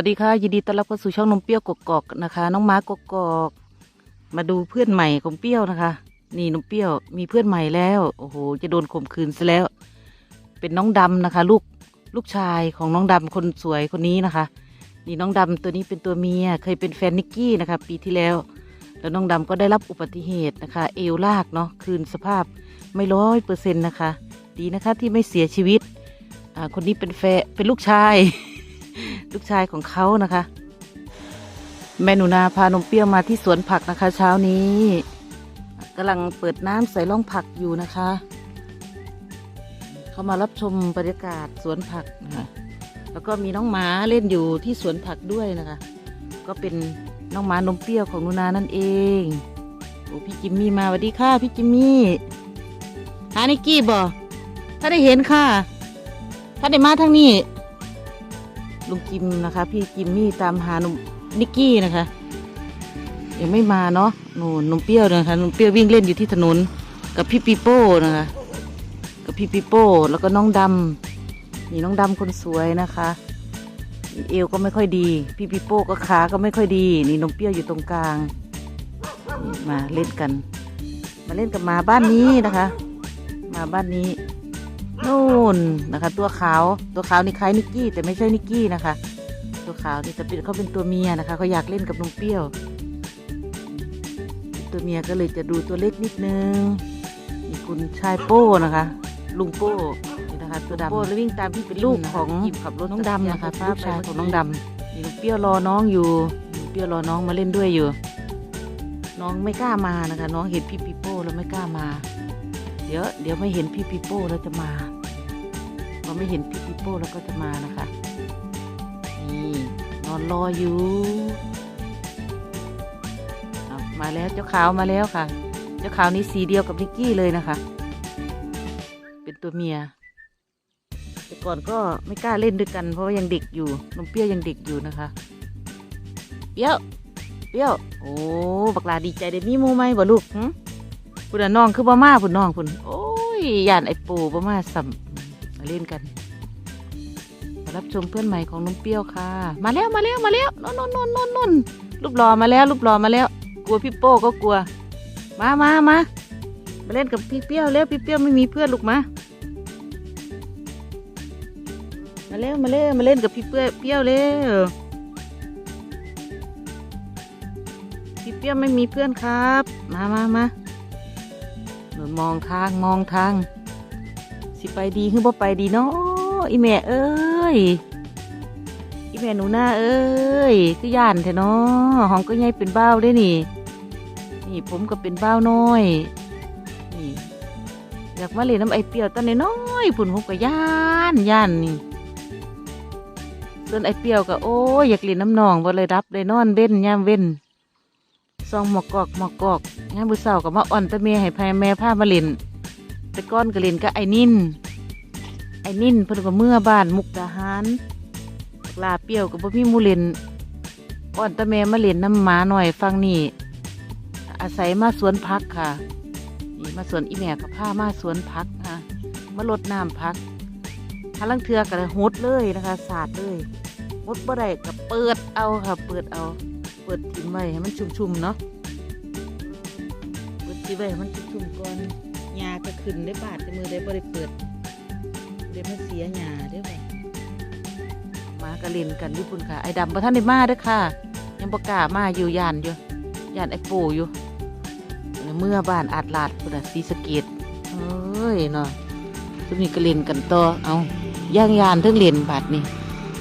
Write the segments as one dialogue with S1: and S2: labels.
S1: วัสดีค่ะยินดีต้อนรับเข้าสู่ช่องนมเปรี้ยวกกอกนะคะ น้องม้ากกอกมาดูเพื่อนใหม่ของเปรี้ยวนะคะ นี่นมเปรี้ยวมีเพื่อนใหม่แล้วโอ้โหจะโดนข่มขืนซะแล้ว เป็นน้องดำนะคะ ลูกลูกชายของน้องดำคนสวยคนนี้นะคะ นี่น้องดำตัวนี้เป็นตัวเมียเคยเป็นแฟนนิกกี้นะคะ ปีที่แล้ว แล้วน้องดำก็ได้รับอุบัติเหตุนะคะ เอวลากเนาะคืนสภาพไม่ร้อยเปอร์เซ็นต์นะคะ ดีนะคะที่ไม่เสียชีวิตอ่าคนนี้เป็นแฟนเป็นลูกชาย ลูกชายของเขานะคะ แม่หนูนาพานมเปรี้ยวมาที่สวนผักนะคะ เช้านี้กำลังเปิดน้ำใส่ร่องผักอยู่นะคะ เขามารับชมบรรยากาศสวนผักนะคะแล้วก็มีน้องหมาเล่นอยู่ที่สวนผักด้วยนะคะ ก็เป็นน้องหมานมเปรี้ยวของหนูนานั่นเองโอ้พี่จิมมี่มาสวัสดีค่ะพี่จิมมี่หานิกกี้บ่ถ้าได้เห็นค่ะ ถ้าได้มาทางนี้ ลุงจิมนะคะ พี่จิมมี่ตามหาหนุ่มนิกกี้นะคะ ยังไม่มาเนาะหนูนมเปรี้ยวนะคะนมเปรี้ยววิ่งเล่นอยู่ที่ถนน กับพี่ปีโป้นะคะ กับพี่ปีโป้แล้วก็น้องดำนี่น้องดำคนสวยนะคะ เอวก็ไม่ค่อยดี พี่ปีโป้ก็ขาก็ไม่ค่อยดี นี่นมเปรี้ยวอยู่ตรงกลางมาเล่นกัน มาเล่นกับมาบ้านนี้นะคะ มาบ้านนี้ นู่นนะคะ ตัวขาวตัวขาวนี่คล้ายนิกกี้แต่ไม่ใช่นิกกี้นะคะ ตัวขาวนี่จะเป็นเขาเป็นตัวเมียนะคะเขาอยากเล่นกับนมเปรี้ยว ตัวเมียก็เลยจะดูตัวเล็กนิดนึงนี่คุณชายโป้นะคะ ลุงโป้นี่นะคะตัวดำโป้แล้ววิ่งตามพี่เป็นลูกของขับรถน้องดำนะคะลูกชายของน้องดำนี่นมเปรี้ยวรอน้องอยู่นมเปรี้ยวรอน้องมาเล่นด้วยอยู่ น้องไม่กล้ามานะคะ น้องเห็นพี่ปีโป้แล้วไม่กล้ามา เดี๋ยวเดี๋ยวไม่เห็นพี่ปีโป้แล้วจะมาพอไม่เห็นพี่ปีโป้แล้วก็จะมานะคะ นี่นอนรออยู่มาแล้วเจ้าขาวมาแล้วค่ะ เจ้าขาวนี้สีเดียวกับนิกกี้เลยนะคะ เป็นตัวเมีย แต่ก่อนก็ไม่กล้าเล่นด้วยกัน เพราะว่ายังเด็กอยู่นมเปรี้ยวยังเด็กอยู่นะคะ เปรี้ยว เปรี้ยว โอ้ บักลาดีใจได้มีมูไหมบ่ลูกหึ พุ่นน้องคือบ่มาพุ่นน้องพุ่นโอ้ยย่านไอ้ปู่บ่มาสัมมาเล่นกันรับชมเพื่อนใหม่ของน้องเปี้ยวค่ะ มาแล้วมาแล้วมาแล้วนนนนนนนนรูปหล่อมาแล้วรูปหล่อมาแล้ว กลัวพี่โป้ก็กลัว มามามามาเล่นกับพี่เปี้ยวแล้วพี่เปี้ยวไม่มีเพื่อนลูกมามาเร็วมาเร็วมาเล่นกับพี่เปี้ยวเปี้ยวเล้วพี่เปี้ยวไม่มีเพื่อนครับ มามามา มองทางมองทาง สิไปดีขึ้นบ่ไปดีเนาะอีแม่เอ้ย อีแม่หนูหน้าเอ้ยคือย่านแท้เนาะห้องก็ใหญ่เป็นเบ้าได้นี่ นี่ผมก็เป็นเบ้าน้อย นี่อยากมาเล่นน้ำไอเปียวตอนน้อยๆผุนผมก็ย่านย่านนี่ส่วนไอเปียวก็โอ้ยอยากเล่นน้ำหนองบ่เลยรับเลยนอนเว้นย่ามเว้น ซองหมอกกอกหมอกกอกงามบุเศร้าก็มาอ่อนตะเมียให้พายแม่พามาเล่นแต่ก้อนก็เล่นก็ไอ้นิ่นไอ้นิ่นเพิ่นก็เมื่อบ้านมุกดาหารลาเปี้ยวก็บ่มีหมูเล่นอ่อนตะแม่มาเล่นน้ำหมาหน่อยฟังนี่อาศัยมาสวนพักค่ะนี่มาสวนอีแม่กับผ้ามาสวนพักนะมาลดน้ำพักถ้าลังเทือก็หดเลยนะคะสาดเลยหดบ่ได้ก็เปิดเอาค่ะ เปิดเอา ปิดทิ้งไว้ให้มันชุ่มๆเนาะเปิดทิ้งไว้ให้มันชุ่มๆก่อนหญ้าก็ขึ้นได้บาดในมือได้บ่ได้เปิดเดี๋ยวมันเสียหญ้าเด้อบ่มากระเล่นกันญี่ปุ่นค่ะไอ้ดำประท่านได้มาด้อค่ะ ยังประกามาอยู่ยานอยู่ยานไอ้ปูอยู่เมื่อบ้านอาดลาดพุ่นสีสเกตเอ้ยเนาะทุกนี้ก็เล่นกันต่อเอาย่างยานทั้งเล่นบาดนี่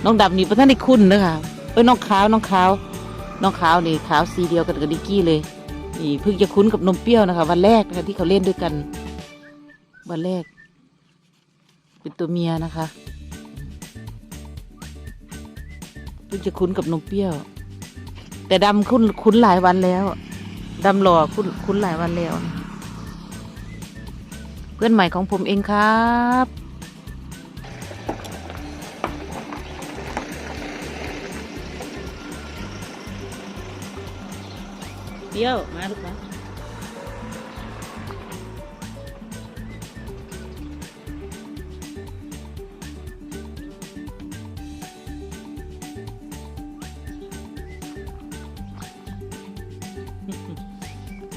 S1: น้องดำนี่ประท่านได้คุ้นเด้อค่ะเอ้ยน้องขาวน้องขาว น้องขาวนี่ขาวสีเดียวกันกับดิกกี้เลยนี่เพิ่งจะคุ้นกับนมเปรี้ยวนะคะ วันแรกนะคะที่เขาเล่นด้วยกัน วันแรก เป็นตัวเมียนะคะเพิ่งจะคุ้นกับนมเปรี้ยว แต่ดำคุ้นคุ้นหลายวันแล้วดำหล่อคุ้นคุ้นหลายวันแล้ว เพื่อนใหม่ของผมเองครับียวมาลูกมา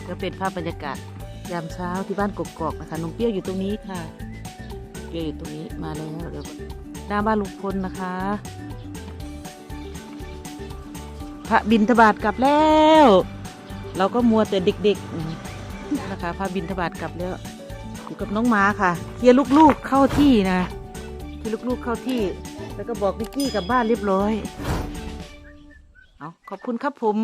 S1: ก็เป็นภาพบรรยากาศยามเช้าที่บ้านกกอกนะคะนมเปรี้ยวอยู่ตรงนี้ค่ะเปี้ยวอยู่ตรงนี้มาแล้วเดี๋ยวหน้าบ้านลุงพลนะคะ พระบินทบาทกลับแล้ว เราก็มัวแต่เด็กๆนะคะพาบินทบาทกลับแล้วอยู่กับน้องม้าค่ะเคลียร์ลูกๆเข้าที่นะเคลียร์ลูกๆเข้าที่ แล้วก็บอกนิกกี้กลับบ้านเรียบร้อย เอาขอบคุณครับผม